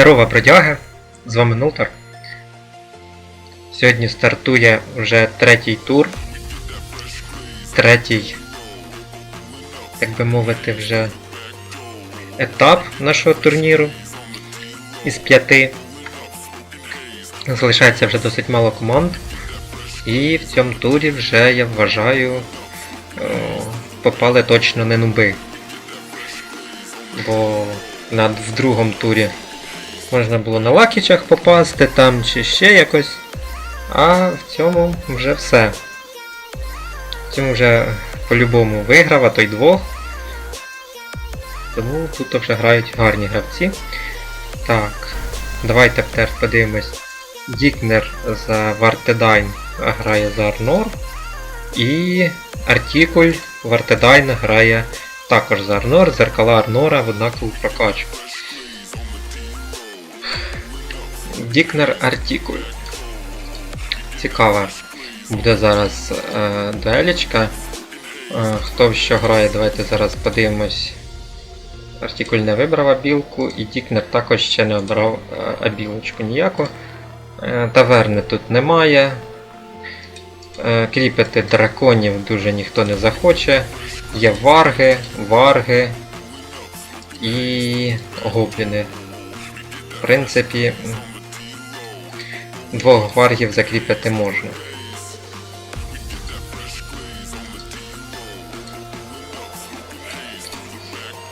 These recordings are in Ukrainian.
Здорова бродяга! З вами Нултер. Сьогодні стартує вже третій тур. Третій, так би мовити, вже етап нашого турніру із п'яти. Залишається вже досить мало команд. І в цьому турі вже, я вважаю, попали точно не нуби. Бо в другому турі можна було на лакічах попасти там чи ще якось. А в цьому вже все. В цьому вже по-любому виграв, а то й двох. Тому тут вже грають гарні гравці. Так, давайте тепер подивимось. Дікнер за Вартедайн грає за Арнор. І Артікуль Вартедайн грає також за Арнор, зеркала Арнора в однакову прокачку. Дікнер Артікуль. Цікава. Буде зараз е, дуелічка. Е, хто що грає, давайте зараз подивимось. Артикуль не вибрав абілку, і Дікнер також ще не обрав е, абілочку ніяку. Е, таверни тут немає. Е, кріпити драконів дуже ніхто не захоче. Є варги, варги і гобліни. В принципі, двох варгів закріпити можна.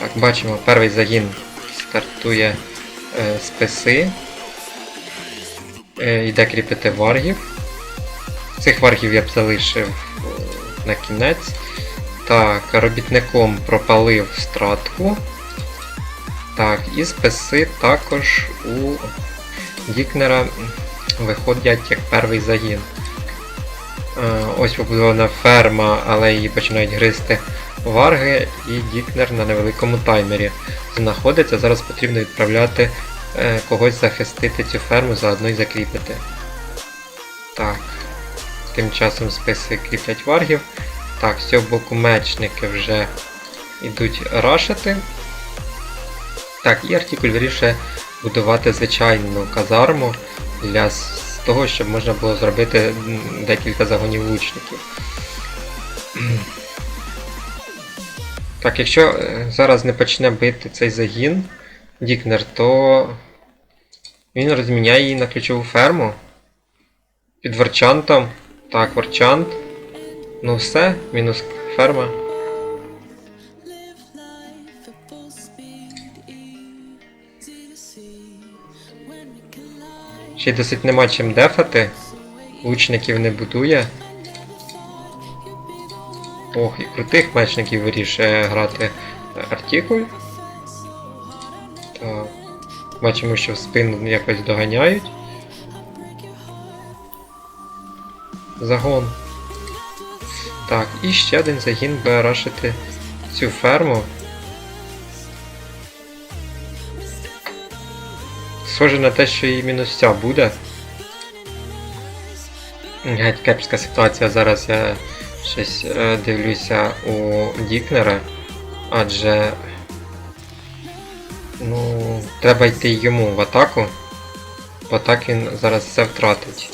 Так, бачимо, перший загін стартує е, списи. Е, йде кріпити варгів. Цих варгів я б залишив е, на кінець. Так, робітником пропалив стратку. Так, і списи також у Дікнера виходять як перший загін. Е, Ось побудована ферма, але її починають гризти варги, і Дікнер на невеликому таймері знаходиться. Зараз потрібно відправляти е, когось захистити цю ферму, заодно й закріпити. Так. Тим часом списи кріплять варгів. Так, з цього боку мечники вже йдуть рашити. Так, і Артикуль вирішує будувати звичайну казарму для того, щоб можна було зробити декілька загонів лучників. Так, якщо е, зараз не почне бити цей загін Дікнер, то він розміняє її на ключову ферму. Під Варчантом. Так, Варчант. Ну все, мінус ферма. Ще досить нема чим дефати. Лучників не будує. Ох, і крутих мечників вирішує грати Артикуль. Так. Бачимо, що в спину якось доганяють. Загон. Так, і ще один загін буде рашити цю ферму. Схоже на те, що і мінус ця буде. Геть кепська ситуація. Зараз я щось е, дивлюся у Дікнера. Адже. Ну, треба йти йому в атаку. Бо так він зараз все втратить.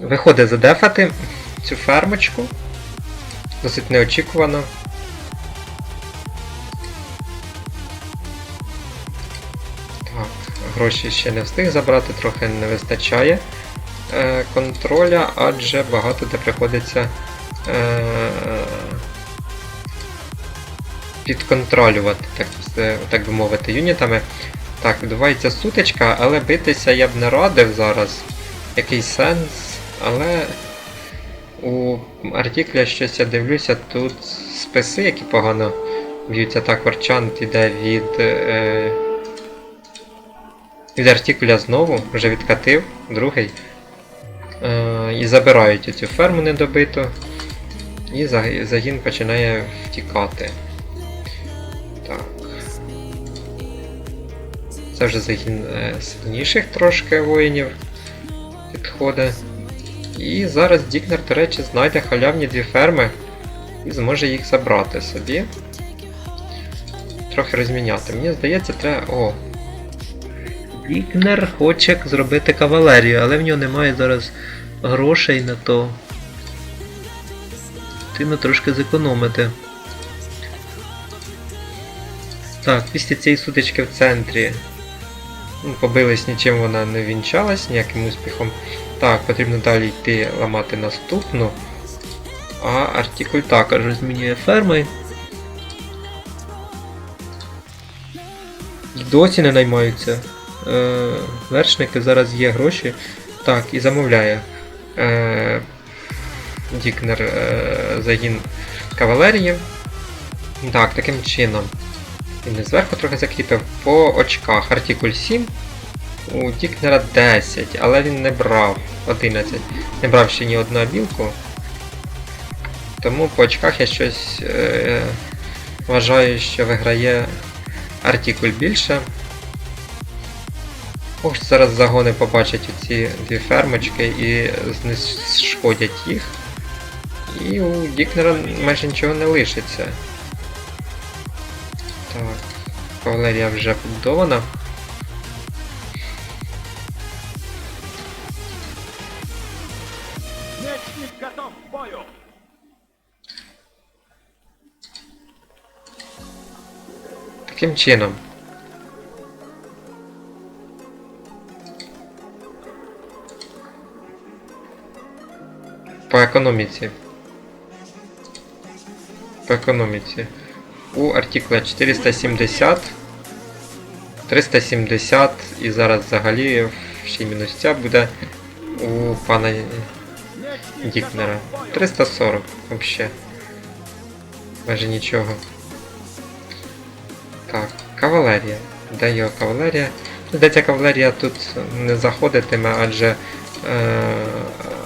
Виходить задефати цю фермочку. Досить неочікувано. Гроші ще не встиг забрати, трохи не вистачає е, контроля, адже багато де приходиться е, підконтролювати, так, так би мовити, юнітами. Так, відбувається сутичка, але битися я б не радив зараз. Який сенс, але у артикля щось я дивлюся, тут списи, які погано б'ються. Так, Варчант іде від. Е, від артикуля знову, вже відкатив, другий. Е, і забирають цю ферму недобиту. І загін починає втікати. Так. Це вже загін е, сильніших трошки воїнів підходить. І зараз Дікнер, до речі, знайде халявні дві ферми і зможе їх забрати собі. Трохи розміняти. Мені здається, треба. О! Дікнер хоче зробити кавалерію, але в нього немає зараз грошей на то. Потрібно трошки зекономити. Так, після цієї сутички в центрі. Ну, побились, нічим вона не вінчалась, ніяким успіхом. Так, потрібно далі йти ламати наступну. А артикуль також змінює ферми. Досі не наймаються. Е, вершники зараз є гроші. Так, і замовляє. Е, Дікнер е, загін кавалерії. Так, таким чином. Він зверху трохи закріпив. По очках артикуль 7. У Дікнера 10, але він не брав 11. Не брав ще ні одну білку. Тому по очках я щось е, вважаю, що виграє артикуль більше. Ось зараз загони побачать ці дві фермочки і знешкодять їх. І у Дікнера майже нічого не лишиться. Так, кавалерія вже побудована. Таким чином. Економіці. По економіці. У артикла 470. 370 і зараз взагалі ще й мінусця буде у пана Дікнера. готов к бою! 340 взагалі. Майже нічого. Так, кавалерія. Де його кавалерія? Здається, кавалерія тут не заходитиме, адже е,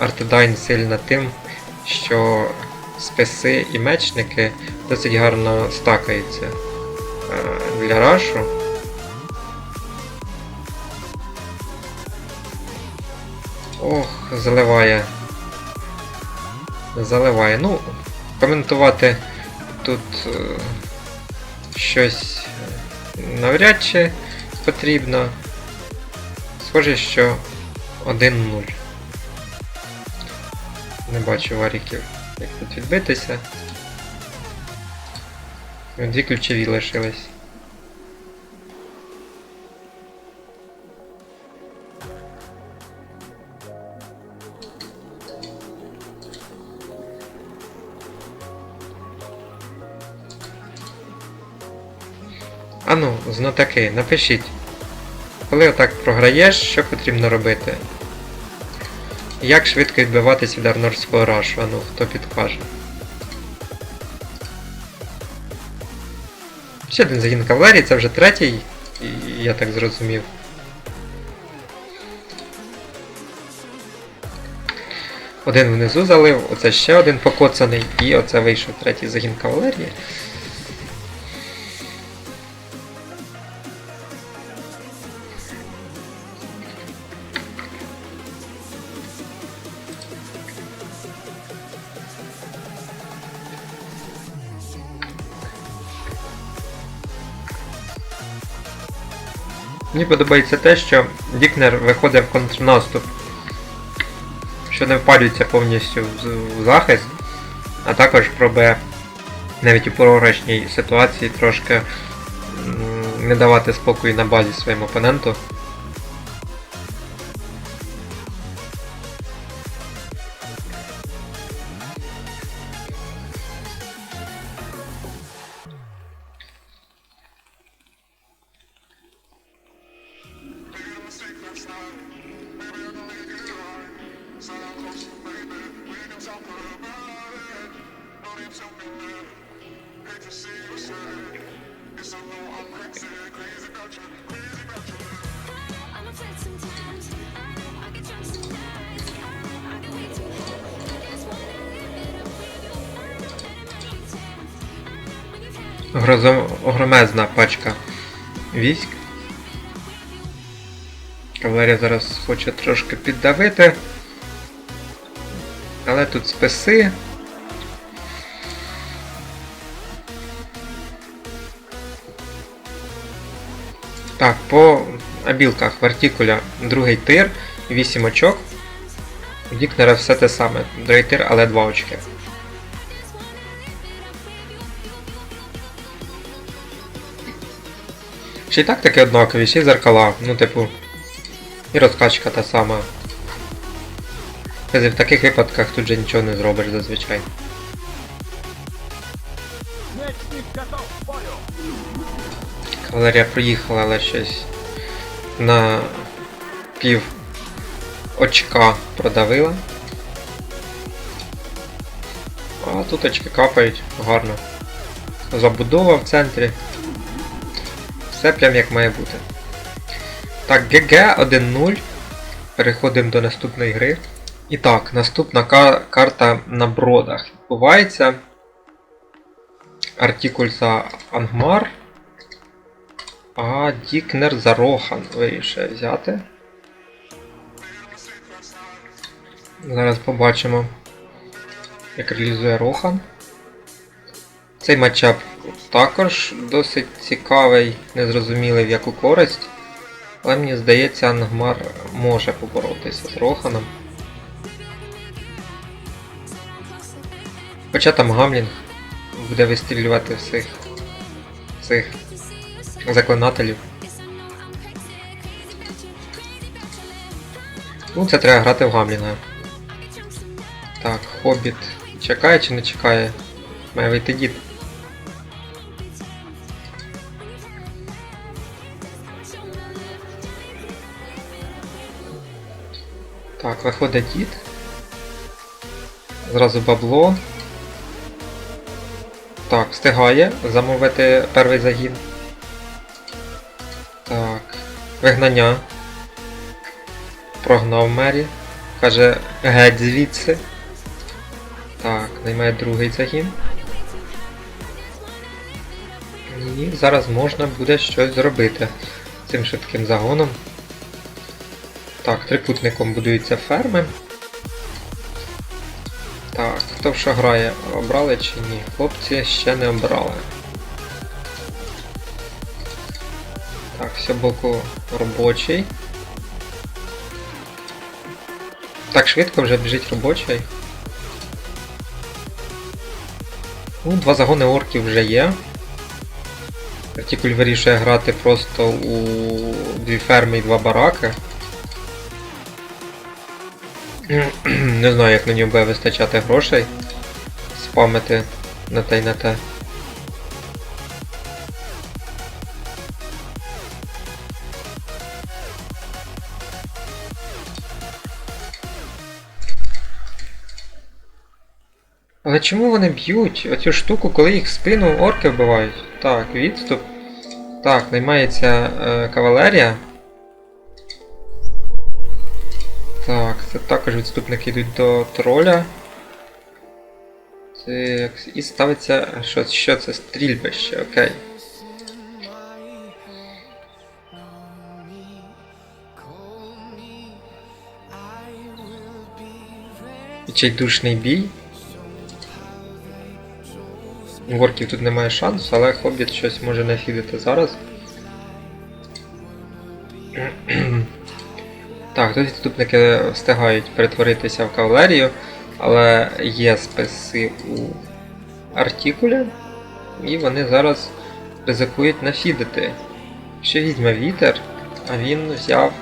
Артедайн сильна тим, що списи і мечники досить гарно стакаються е, для рашу. Ох, заливає. Заливає. Ну, коментувати тут е, щось е, навряд чи потрібно. Схоже, що 1-0. Не бачу варіків, як тут відбитися. Дві ключові лишились. Ану, знатаки, напишіть. Коли отак програєш, що потрібно робити? Як швидко відбиватись від арнорського рашу? Ану, хто підкаже. Ще один загін кавалерії, це вже третій, я так зрозумів. Один внизу залив, оце ще один покоцаний, і оце вийшов третій загін кавалерії. Мені подобається те, що Дікнер виходить в контрнаступ, що не впалюється повністю в захист, а також пробує навіть у програшній ситуації трошки не давати спокою на базі своєму опоненту. Огромезна пачка військ. Кавалерія зараз хоче трошки піддавити. Але тут списи. Так, по абілках вартікуля другий тир, 8 очок. У Дікнера все те саме. Другий тир, але 2 очки. Ще й так таки однакові, ще й зеркала. Ну, типу. І розкачка та сама. В таких випадках тут же нічого не зробиш зазвичай. Кавалерія проїхала, але щось на пів очка продавила. А тут очки капають гарно. Забудова в центрі. Все прям як має бути. Так, ГГ 1-0. Переходимо до наступної гри. І так, наступна ка- карта на бродах відбувається. Артикуль за Ангмар. А Дікнер за Рохан вирішує взяти. Зараз побачимо, як реалізує Рохан. Цей матчап також досить цікавий, незрозумілий в яку користь. Але мені здається, Ангмар може поборотися з Роханом. Хоча там Гамлінг буде вистрілювати всіх цих заклинателів. Ну, це треба грати в Гамлінга. Так, Хобіт чекає чи не чекає? Має вийти дід. Так, виходить дід. Зразу бабло. Так, встигає замовити перший загін. Так. Вигнання. Прогнав мері. Каже, геть звідси. Так, наймає другий загін. І зараз можна буде щось зробити цим швидким загоном. Так, трикутником будуються ферми. Так, хто в що грає, обрали чи ні? Хлопці ще не обрали. Так, все боку робочий. Так швидко вже біжить робочий. Ну, два загони орків вже є. Артикуль вирішує грати просто у дві ферми і два бараки. Не знаю, як на нього буде вистачати грошей. Спамити на те й на те. Але чому вони б'ють оцю штуку, коли їх в спину орки вбивають? Так, відступ. Так, наймається е, кавалерія. Це також відступники йдуть до троля. Так, і ставиться. Що, що це? Стрільбище, окей. Відчайдушний бій. У Горків тут немає шансу, але Хобіт щось може нафідити зараз. Так, тут відступники встигають перетворитися в кавалерію, але є списи у артикулі, і вони зараз ризикують нафідити. Ще візьме вітер, а він взяв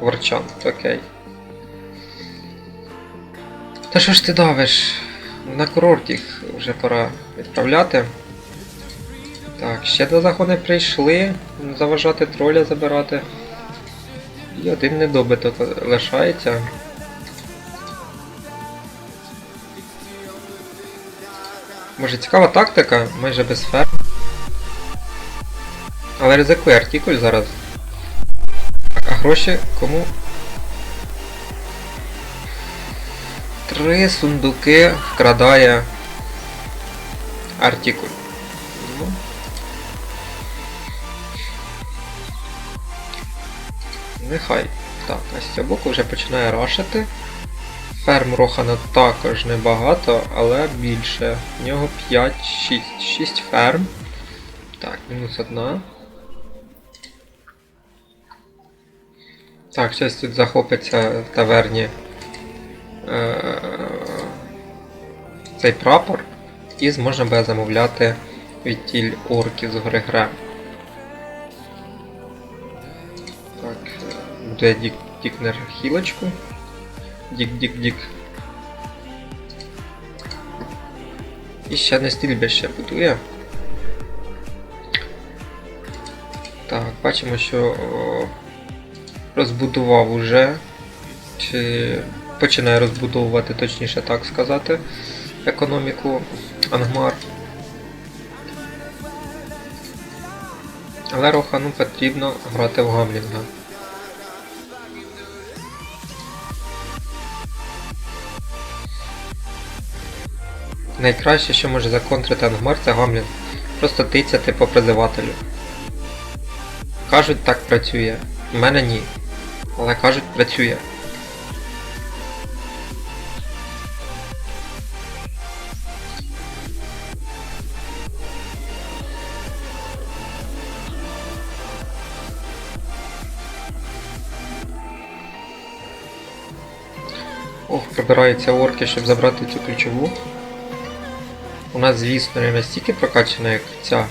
ворчан. Окей. Та що ж ти давиш? На курорт їх вже пора відправляти. Так, ще два загони прийшли. Заважати троля забирати. І один недобиток лишається. Може цікава тактика, майже без фер. Але ризикує артикуль зараз. А гроші кому? Три сундуки вкрадає артикуль. Нехай. Так, а боку вже починає рашити. Ферм Рохана також небагато, але більше. В нього 5, 6, 6 ферм. Так, мінус одна. Так, щось тут захопиться в таверні е- цей прапор і зможна буде замовляти відтіль орків з гори е, буде Дік Дікнер хілочку. Дік-дік-дік. І ще одне стрільбище будує. Так, бачимо, що о, розбудував уже. Чи починає розбудовувати, точніше так сказати, економіку Ангмар. Але Рохану потрібно грати в Гамлінга. Найкраще, що може законтрити Ангмар, це Гамлін. Просто тицяти по призивателю. Кажуть, так працює. У мене ні. Але кажуть, працює. Ох, прибираються орки, щоб забрати цю ключову. У нас, звісно, не настільки прокачана, як ця.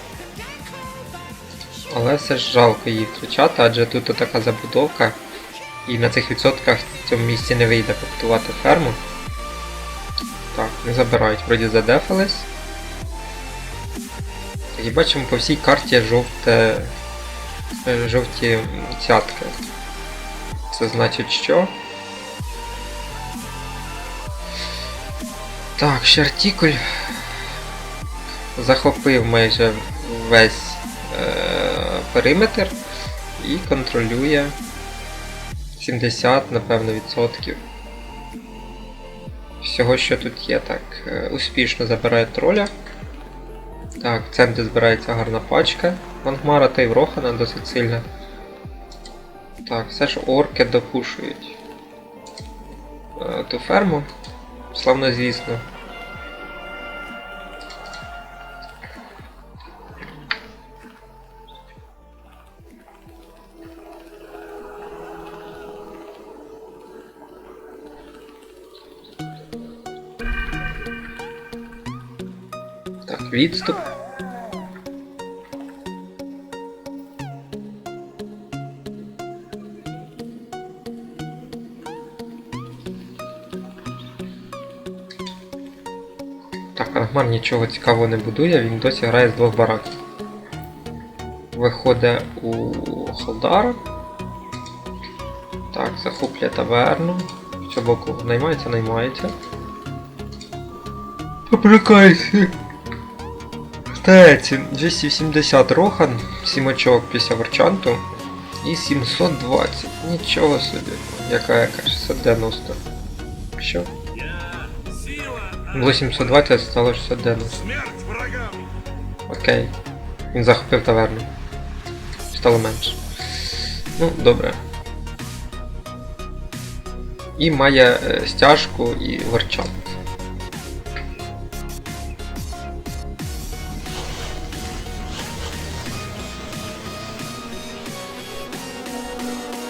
Але все ж жалко її втрачати, адже тут така забудовка. І на цих відсотках в цьому місці не вийде побудувати ферму. Так, не забирають, вроді задефались. І бачимо по всій карті жовте. е, жовті цятки. Це значить що? Так, ще артикуль захопив майже весь е, периметр і контролює 70, напевно, відсотків. Всього, що тут є, так, е, успішно забирає троля. Так, в центрі збирається гарна пачка. Вангмара та й Врохана досить сильна. Так, все ж орки допушують е, ту ферму. Славно звісно. Відступ. Так, Ангмар нічого цікавого не будує, він досі грає з двох бараків. Виходить у Халдара. Так, захоплює таверну. Цього боку наймається, наймається. Поприкайся. Стається 270 рохан, 7 очок після ворчанту і 720. Нічого собі. Яка яка 690. Що? Було 720, стало 690. Окей. Він захопив таверну. Стало менше. Ну, добре. І має е, стяжку і ворчант.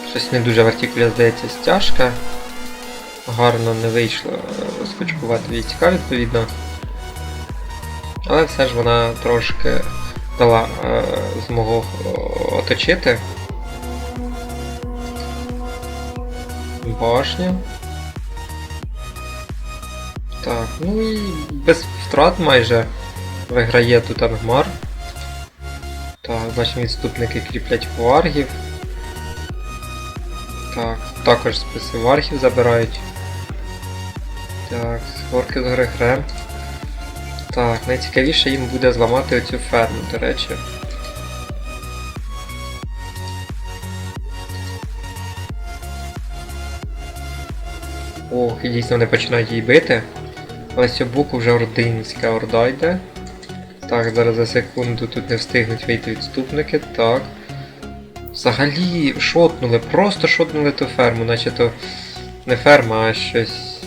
Щось не дуже в артикулі здається стяжка. Гарно не вийшло е, розкочкувати війська відповідно. Але все ж вона трошки дала е, змогу е, оточити. Башня. Так, ну і без втрат майже виграє тут Ангмар. Так, бачимо відступники кріплять варгів. Так, також списи варгів забирають. Так, горки з гори Грем. Так, найцікавіше їм буде зламати оцю ферму, до речі. Ох, і дійсно вони починають її бити. Але боку вже ординська орда йде. Так, зараз за секунду тут не встигнуть вийти відступники. Так. Взагалі шотнули, просто шотнули ту ферму, наче то не ферма, а щось.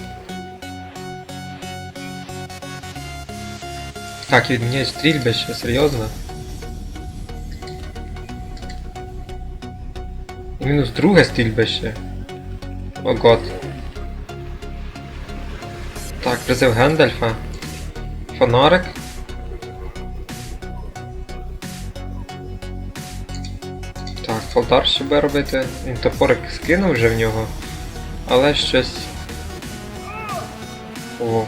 Так, відміняють стрільбище, серйозно. І мінус друге стрільбище. О гот. Так, призив Гендальфа. Фонарик. Що буде робити. Він топорик скинув вже в нього. Але щось. О.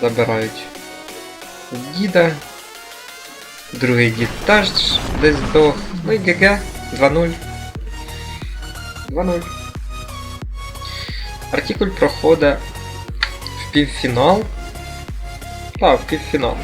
Забирають. Діда. Другий дід теж десь здох. Ну і ГГ. 2-0. 2-0. Артикуль проходить в півфінал. Так, в півфінал.